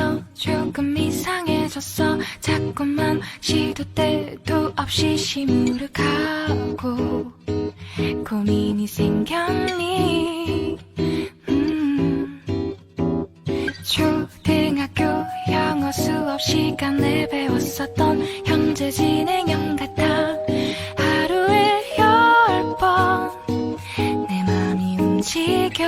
너 조금 이상해졌어 자꾸만 시도 때도 없이 시무룩하고 고민이 생겼니 수업 시간에 배웠었던 현재 진행형 같아 하루에 열 번 내 맘이 움직여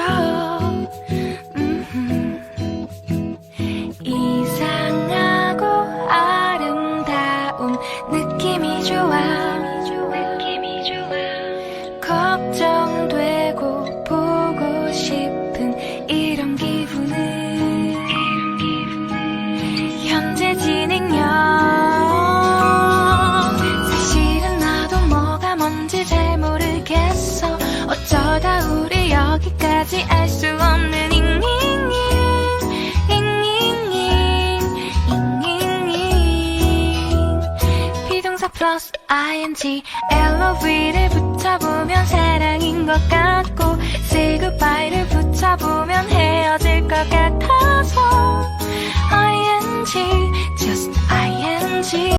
끝까지 알 수 없는 잉잉잉 잉잉잉 잉잉잉 비동사 플러스 ing LOV를 붙여보면 사랑인 것 같고 Say goodbye를 붙여보면